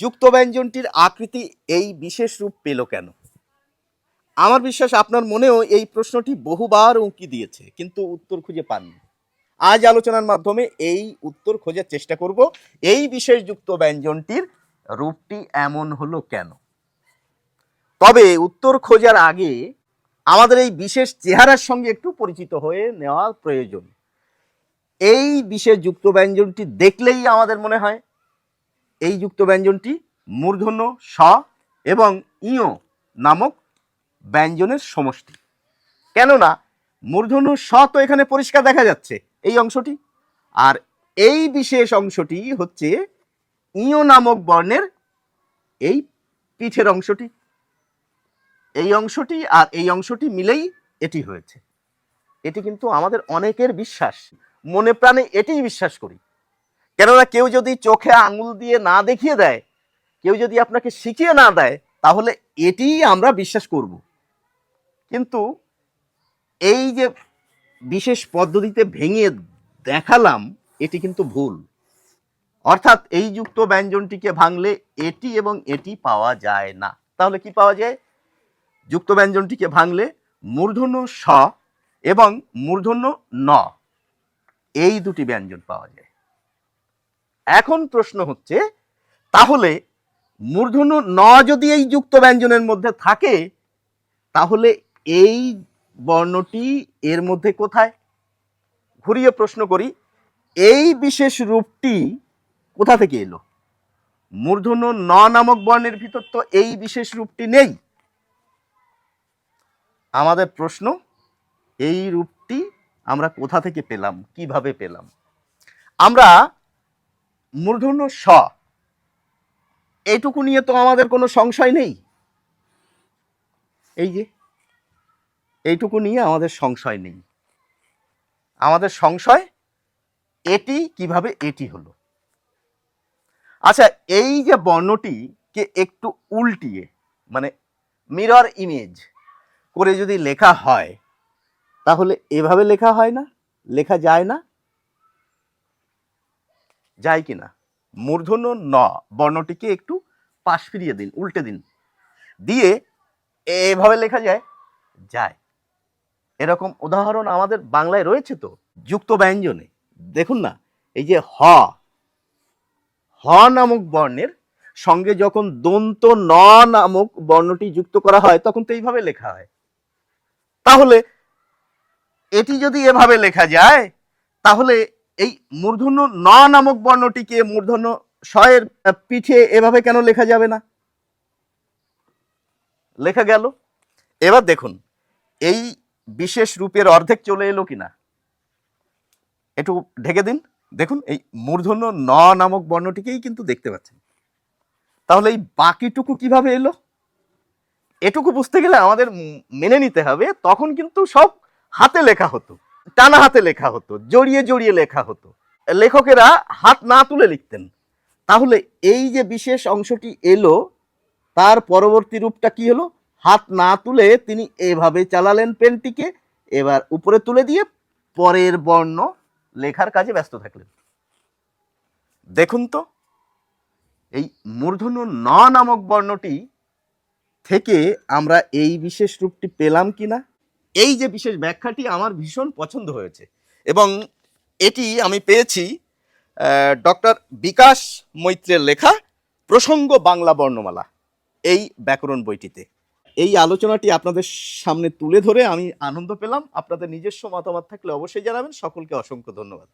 যুক্ত ব্যঞ্জনটির আকৃতি এই বিশেষ রূপ পেল কেন? আমার বিশ্বাস আপনার মনেও এই প্রশ্নটি বহুবার উঁকি দিয়েছে, কিন্তু উত্তর খুঁজে পাননি। আজ আলোচনার মাধ্যমে এই উত্তর খোঁজার চেষ্টা করব, এই বিশেষ যুক্ত ব্যঞ্জনটির রূপটি এমন হলো কেন? তবে উত্তর খোঁজার আগে আমাদের এই বিশেষ চেহারার সঙ্গে একটু পরিচিত হয়ে নেওয়া প্রয়োজন। এই বিশেষ যুক্ত ব্যঞ্জনটি দেখলেই আমাদের মনে হয় এই যুক্ত ব্যঞ্জনটি মূর্ধন্য, স এবং ইয় নামক ব্যঞ্জনের সমষ্টি। কেননা মূর্ধন্য, স তো এখানে পরিষ্কার দেখা যাচ্ছে এই অংশটি। আর এই বিশেষ অংশটি হচ্ছে ইয় নামক বর্ণের এই পিঠের অংশটি। এই অংশটি আর এই অংশটি মিলেই এটি হয়েছে। এটি কিন্তু আমাদের অনেকের বিশ্বাস। মনে প্রাণে এটাই বিশ্বাস করি। কেননা কেউ যদি চোখে আঙুল দিয়ে না দেখিয়ে দেয়, কেউ যদি আপনাকে শিখিয়ে না দেয়, তাহলে এটিই আমরা বিশ্বাস করব। কিন্তু এই যে বিশেষ পদ্ধতিতে ভেঙে দেখালাম, এটি কিন্তু ভুল। অর্থাৎ এই যুক্ত ব্যঞ্জনটিকে ভাঙলে এটি এবং এটি পাওয়া যায় না। তাহলে কি পাওয়া যায়? যুক্ত ব্যঞ্জনটিকে ভাঙলে মূর্ধন্য স এবং মূর্ধন্য ন, এই দুটি ব্যঞ্জন পাওয়া যায়। এখন প্রশ্ন হচ্ছে, তাহলে মূর্ধন্য ন যদি এই যুক্ত ব্যঞ্জনের মধ্যে থাকে, তাহলে এই বর্ণটি এর মধ্যে কোথায়? ঘুরিয়ে প্রশ্ন করি, এই বিশেষ রূপটি কোথা থেকে এলো? মূর্ধন্য ন নামক বর্ণের ভিতর তো এই বিশেষ রূপটি নেই। আমাদের প্রশ্ন, এই রূপটি আমরা কোথা থেকে পেলাম? কীভাবে পেলাম? আমরা মূর্ধন্য স। এইটুকু নিয়ে তো আমাদের কোনো সংশয় নেই। এই যে, এইটুকু নিয়ে আমাদের সংশয় নেই। আমাদের সংশয় এটি, কীভাবে এটি হলো। আচ্ছা এই যে বর্ণটিকে একটু উল্টিয়ে মানে মিরর ইমেজ করে যদি লেখা হয়, তাহলে এভাবে লেখা হয় না? লেখা যায় না? যায় কি না মূর্ধন্য ন, বর্ণটিকে একটু পাশ ফিরিয়ে দিন, উল্টে দিন। দিয়ে এভাবে লেখা যায় যায়। এরকম উদাহরণ আমাদের বাংলায় রয়েছে তো, যুক্ত ব্যঞ্জনে। দেখুন না, এই যে হ হ নামক বর্ণের সঙ্গে যখন দন্ত ন নামক বর্ণটি যুক্ত করা হয়, তখন তো এইভাবে লেখা হয়। তাহলে এটি যদি এভাবে লেখা যায়, তাহলে এই মূর্ধন্য ন নামক বর্ণটিকে মূর্ধন্য শয়ের পিঠে এভাবে কেন লেখা যাবে না? লেখা গেল। এবার দেখুন, এই বিশেষ রূপের অর্ধেক চলে এলো কিনা? একটু ঢেকে দিন। দেখুন, এই মূর্ধন্য ন নামক বর্ণটিকেই কিন্তু দেখতে পাচ্ছেন। তাহলে এই বাকিটুকু কীভাবে এলো? এটুকু বুঝতে গেলে আমাদের মেনে নিতে হবে, তখন কিন্তু সব হাতে লেখা হতো। টানা হাতে লেখা হতো, জড়িয়ে জড়িয়ে লেখা হতো। লেখকেরা হাত না তুলে লিখতেন। তাহলে এই যে বিশেষ অংশটি এলো, তার পরবর্তী রূপটা কি হলো? হাত না তুলে তিনি এভাবে চালালেন পেনটিকে, এবার উপরে তুলে দিয়ে পরের বর্ণ লেখার কাজে ব্যস্ত থাকলেন। দেখুন তো, এই মূর্ধন্য ন নামক বর্ণটি থেকে আমরা এই বিশেষ রূপটি পেলাম কিনা? এই যে বিশেষ ব্যাখ্যাটি আমার ভীষণ পছন্দ হয়েছে। এবং এটি আমি পেয়েছি ডক্টর বিকাশ মৈত্রের লেখা প্রসঙ্গ বাংলা বর্ণমালা, এই ব্যাকরণ বইটিতে। এই আলোচনাটি আপনাদের সামনে তুলে ধরে আমি আনন্দ পেলাম। আপনাদের নিজস্ব মতামত থাকলে অবশ্যই জানাবেন। সকলকে অসংখ্য ধন্যবাদ।